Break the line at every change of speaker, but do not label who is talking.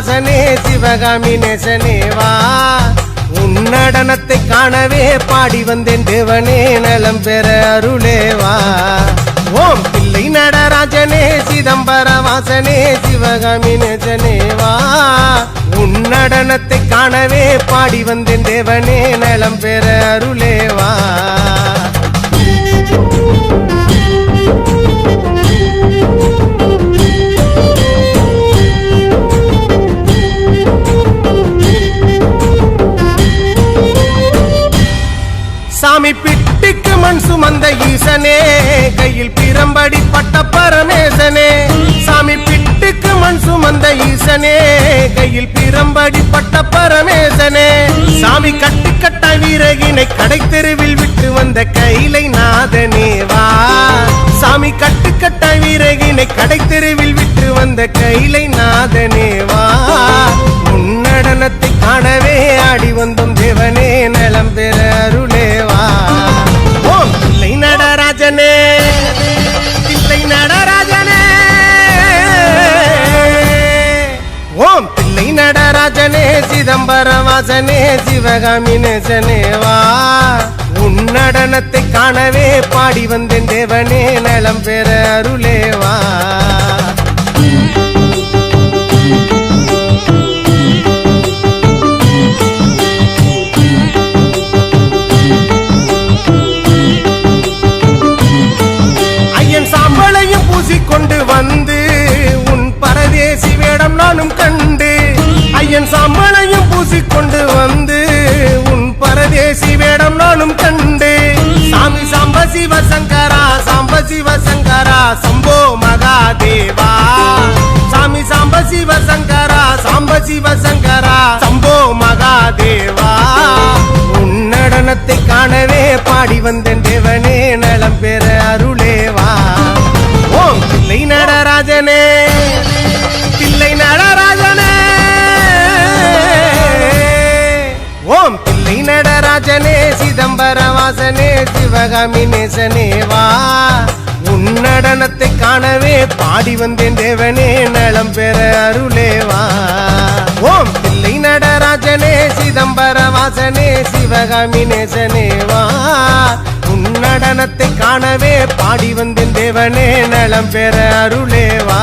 வாசனே சிவகாமி நெசனேவா உன் நடனத்தை காணவே பாடி வந்தேன் தேவனே நலம் பெற அருளேவா ஓம் பிள்ளை நடராஜனே சிதம்பர வாசனே சிவகாமி நெசனேவா உன் நடனத்தை காணவே பாடி வந்தேன் தேவனே நலம் பெற அருளேவா வந்த ஈசனே கையில் பிரம்படி பட்ட பரமேசனே. சாமி பிட்டுக்கு மண் சுமந்த ஈசனே கையில் பிரம்படி பட்ட பரமேசனே. சாமி கட்டு கட்ட வீரகினை கடை தெருவில் விட்டு வந்த கைலை நாதனேவா சாமி கட்டு கட்ட வீரகினை கடை தெருவில் விட்டு வந்த கைலை நாதனேவா வா. நடனத்தை காணவே ஆடி வந்தோம் தேவனே. நடராஜனே சிதம்பர வாசனே சிவகாமி நேசனேவா உன் நடனத்தை காணவே பாடி வந்தேன் தேவனே நலம் பெற அருளேவா. சிவசங்கரா சம்போ மகாதேவா. உன் நடனத்தை காணவே பாடி வந்தேன் தேவனே நலம் பெற அருளேவா. ஓம் பிள்ளை நடராஜனே பிள்ளை நடராஜனே. ஓம் பிள்ளை நடராஜனே சிதம்பரவாசனே சிவகாமி நேசனே உன் நடனத்தை காணவே பாடி வந்தேன் தேவனே நலம் பெற அருளேவா. ஓம். தில்லை நடராஜனே சிதம்பர வாசனே சிவகாமி நேசனே வா. உன் நடனத்தை காணவே பாடி வந்தேன் தேவனே நலம் பெற அருளேவா